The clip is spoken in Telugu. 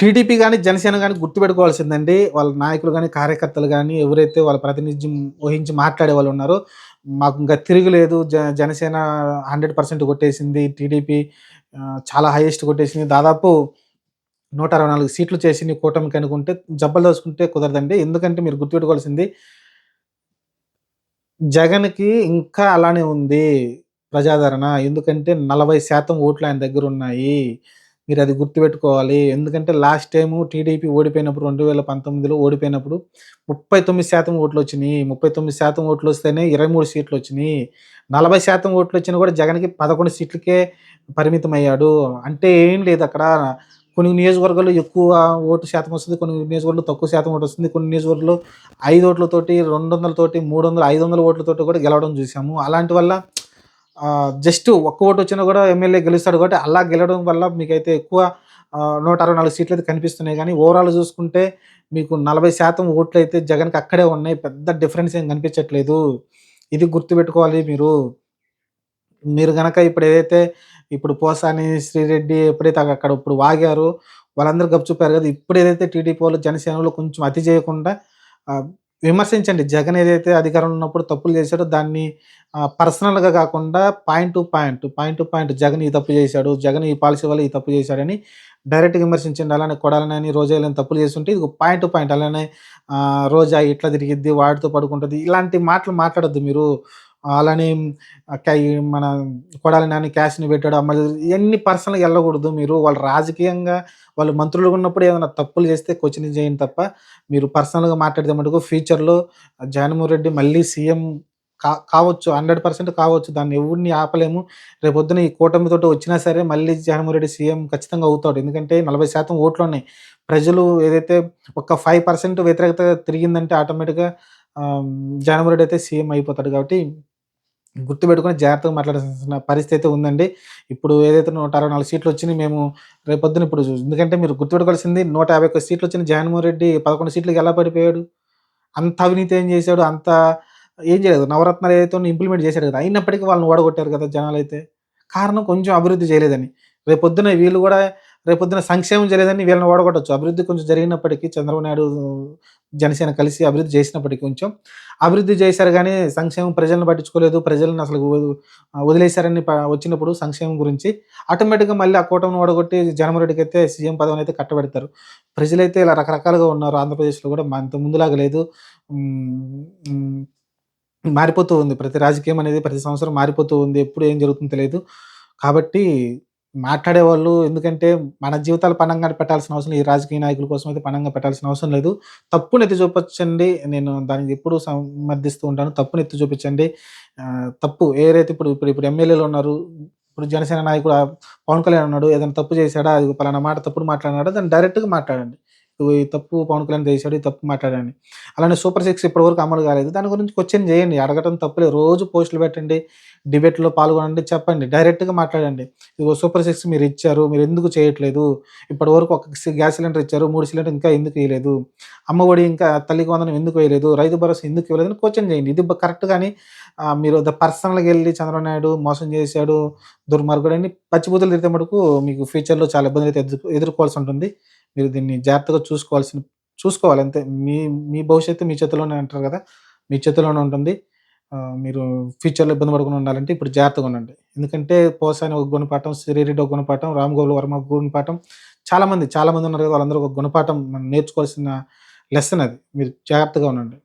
టీడీపీ కానీ జనసేన కానీ గుర్తుపెట్టుకోవాల్సిందండి. వాళ్ళ నాయకులు కానీ కార్యకర్తలు కానీ ఎవరైతే వాళ్ళ ప్రాతినిధ్యం వహించి మాట్లాడే వాళ్ళు ఉన్నారో మాకు ఇంకా తిరగలేదు జ జనసేన హండ్రెడ్ పర్సెంట్ కొట్టేసింది. టీడీపీ చాలా హైయెస్ట్ కొట్టేసింది. దాదాపు నూట అరవై నాలుగు సీట్లు చేసింది కూటమికి అనుకుంటే జబ్బలు దోసుకుంటే కుదరదండి. ఎందుకంటే మీరు గుర్తుపెట్టుకోవాల్సింది జగన్కి ఇంకా అలానే ఉంది ప్రజాదరణ. ఎందుకంటే నలభై శాతం ఓట్లు ఆయన దగ్గర ఉన్నాయి. మీరు అది గుర్తుపెట్టుకోవాలి. ఎందుకంటే లాస్ట్ టైము టీడీపీ ఓడిపోయినప్పుడు రెండు వేల పంతొమ్మిదిలో ఓడిపోయినప్పుడు ముప్పై తొమ్మిది శాతం ఓట్లు వచ్చినాయి ముప్పై తొమ్మిది శాతం ఓట్లు వస్తేనే ఇరవై మూడు సీట్లు వచ్చినాయి నలభై శాతం ఓట్లు వచ్చినా కూడా జగన్కి పదకొండు సీట్లకే పరిమితం అయ్యాడు అంటే ఏం లేదు అక్కడ కొన్ని నియోజకవర్గాల్లో ఎక్కువ ఓటు శాతం వస్తుంది కొన్ని నియోజకవర్గాల్లో తక్కువ శాతం ఓటు వస్తుంది కొన్ని నియోజకవర్గాల్లో ఐదు ఓట్లతోటి రెండు వందలతోటి మూడు వందలు ఐదు వందల ఓట్లతోటి కూడా గెలవడం చూసాము. అలాంటి వల్ల జస్ట్ ఒక్క ఓటు వచ్చినా కూడా ఎమ్మెల్యే గెలుస్తాడు కాబట్టి అలా గెలవడం వల్ల మీకైతే ఎక్కువ నూట అరవై నాలుగు సీట్లు అయితే కనిపిస్తున్నాయి. కానీ ఓవరాల్ చూసుకుంటే మీకు నలభై శాతం ఓట్లు అయితే జగన్కి అక్కడే ఉన్నాయి. పెద్ద డిఫరెన్స్ ఏం కనిపించట్లేదు. ఇది గుర్తుపెట్టుకోవాలి మీరు. మీరు గనక ఇప్పుడు ఏదైతే ఇప్పుడు పోసాని శ్రీరెడ్డి ఎప్పుడైతే అక్కడ ఇప్పుడు వాగారో వాళ్ళందరూ గప్చుపారు కదా ఇప్పుడు ఏదైతే టీడీపీ వాళ్ళు జనసేనలో కొంచెం అతి చేయకుండా విమర్శించండి. జగన్ ఏదైతే అధికారంలో ఉన్నప్పుడు తప్పులు చేశాడో దాన్ని పర్సనల్గా కాకుండా point to point point to point Jagan ఈ తప్పు చేశాడు జగన్ ఈ పాలసీ వల్ల ఈ తప్పు చేశాడని డైరెక్ట్గా విమర్శించండి అలానే కొడాలని రోజా ఇలా తప్పులు చేస్తుంటే ఇది పాయింట్ టు పాయింట్ అలానే రోజా ఇట్లా తిరిగిద్ది వాడితో పడుకుంటుంది ఇలాంటి మాటలు మాట్లాడొద్దు మీరు. అలానే మన కొడాలి నాని క్యాష్ని పెట్టాడు అమ్మ ఇవన్నీ పర్సనల్గా వెళ్ళకూడదు. మీరు వాళ్ళు రాజకీయంగా వాళ్ళు మంత్రులు ఉన్నప్పుడు ఏదైనా తప్పులు చేస్తే క్వశ్చన్ చేయండి తప్ప మీరు పర్సనల్గా మాట్లాడితే మటుకు ఫ్యూచర్లో జగన్మోహన్ రెడ్డి మళ్ళీ సీఎం కా కావచ్చు హండ్రెడ్ పర్సెంట్ కావచ్చు దాన్ని ఎవరిని ఆపలేము. రేపొద్దున ఈ కూటమితో వచ్చినా సరే మళ్ళీ జగన్మోహన్ రెడ్డి సీఎం ఖచ్చితంగా అవుతాడు. ఎందుకంటే నలభై శాతం ఓట్లు ఉన్నాయి. ప్రజలు ఏదైతే ఒక ఫైవ్ పర్సెంట్ వ్యతిరేకత తిరిగిందంటే ఆటోమేటిక్గా జగన్మోహన్ రెడ్డి అయితే సీఎం అయిపోతాడు కాబట్టి గుర్తుపెట్టుకుని జాగ్రత్తగా మాట్లాడాల్సిన పరిస్థితి అయితే ఉందండి. ఇప్పుడు ఏదైతే నూట అరవై నాలుగు సీట్లు వచ్చినాయి మేము రేపొద్దున ఇప్పుడు ఎందుకంటే మీరు గుర్తుపెట్టుకోవాల్సింది నూట యాభై ఒక్క సీట్లు వచ్చిన జగన్మోహన్ రెడ్డి పదకొండు సీట్లకి ఎలా పడిపోయాడు? అంత అవినీతి ఏం చేశాడు? అంత ఏం చేయలేదు. నవరత్నాలు ఏదైతే ఇంప్లిమెంట్ చేశాడు కదా అయినప్పటికీ వాళ్ళని ఓడగొట్టారు కదా జనాలు అయితే కారణం కొంచెం అభివృద్ధి చేయలేదని. రేపొద్దున వీళ్ళు కూడా రేపొద్దున సంక్షేమం చేయలేదని వీళ్ళని ఓడగొట్టచ్చు అభివృద్ధి కొంచెం జరిగినప్పటికీ చంద్రబాబు నాయుడు జనసేన కలిసి అభివృద్ధి చేసినప్పటికీ కొంచెం అభివృద్ధి చేశారు కానీ సంక్షేమం ప్రజలను పట్టించుకోలేదు. ప్రజలను అసలు వదిలేశారని వచ్చినప్పుడు సంక్షేమం గురించి ఆటోమేటిక్గా మళ్ళీ ఆ కూటమిని ఓడగొట్టి జనమరెడ్డికి అయితే సీఎం పదవిని అయితే కట్టబెడతారు. ప్రజలైతే ఇలా రకరకాలుగా ఉన్నారు. ఆంధ్రప్రదేశ్లో కూడా అంత ముందులాగా లేదు. మారిపోతూ ఉంది. ప్రతి రాజకీయం అనేది ప్రతి సంవత్సరం మారిపోతూ ఉంది. ఎప్పుడు ఏం జరుగుతుందో తెలియదు. కాబట్టి మాట్లాడేవాళ్ళు ఎందుకంటే మన జీవితాలు పణంగా పెట్టాల్సిన అవసరం లేదు. ఈ రాజకీయ నాయకుల కోసం అయితే పణంగా పెట్టాల్సిన అవసరం లేదు. తప్పుని ఎత్తి చూపించండి నేను దానికి ఎప్పుడు సమర్థిస్తూ ఉంటాను. తప్పుని ఎత్తి చూపించండి. తప్పు ఏదైతే ఇప్పుడు ఇప్పుడు ఇప్పుడు ఎమ్మెల్యేలు ఉన్నారు ఇప్పుడు జనసేన నాయకుడు ఆ పవన్ కళ్యాణ్ ఉన్నాడు ఏదైనా తప్పు చేశాడా అది పలానా మాట తప్పుడు మాట్లాడినాడా దాన్ని డైరెక్ట్గా మాట్లాడండి. ఈ తప్పు పవన్ కళ్యాణ్ చేశాడు ఈ తప్పు మాట్లాడండి. అలానే సూపర్ సిక్స్ ఇప్పటివరకు అమలు కాలేదు. దాని గురించి క్వశ్చన్ చేయండి. అడగటం తప్పులేదు. రోజు పోస్టులు పెట్టండి. డిబేట్లో పాల్గొనండి చెప్పండి డైరెక్ట్గా మాట్లాడండి. ఇదిగో సూపర్ సిక్స్ మీరు ఇచ్చారు మీరు ఎందుకు చేయట్లేదు? ఇప్పటి వరకు ఒక గ్యాస్ సిలిండర్ ఇచ్చారు మూడు సిలిండర్ ఇంకా ఎందుకు వేయలేదు అమ్మఒడి ఇంకా తల్లికి వందనం ఎందుకు వేయలేదు రైతు భరోసా ఎందుకు ఇవ్వలేదు అని క్వశ్చన్ చేయండి. ఇది కరెక్ట్ కానీ మీరు ద పర్సనల్గా వెళ్ళి చంద్రబాబు నాయుడు మోసం చేశాడు దుర్మార్గుడు అని పచ్చిబూతులు తిరిగితే మటుకు మీకు ఫ్యూచర్లో చాలా ఇబ్బందులు అయితే ఎదుర్కోవాల్సి ఉంటుంది. మీరు దీన్ని జాగ్రత్తగా చూసుకోవాల్సిన చూసుకోవాలి అంతే. మీ మీ భవిష్యత్తు మీ చేతిలోనే అంటారు కదా మీ చేతిలోనే ఉంటుంది. మీరు ఫ్యూచర్లో ఇబ్బంది పడకుండా ఉండాలంటే ఇప్పుడు జాగ్రత్తగా ఉండండి. ఎందుకంటే పోసాని ఒక గుణపాఠం శ్రీరెడ్డి ఒక గుణపాఠం రామ్ గోపాల్ వర్మ ఒక గుణపాఠం. చాలామంది చాలామంది ఉన్నారు కదా వాళ్ళందరూ ఒక గుణపాఠం మనం నేర్చుకోవాల్సిన లెసన్ అది. మీరు జాగ్రత్తగా ఉండండి.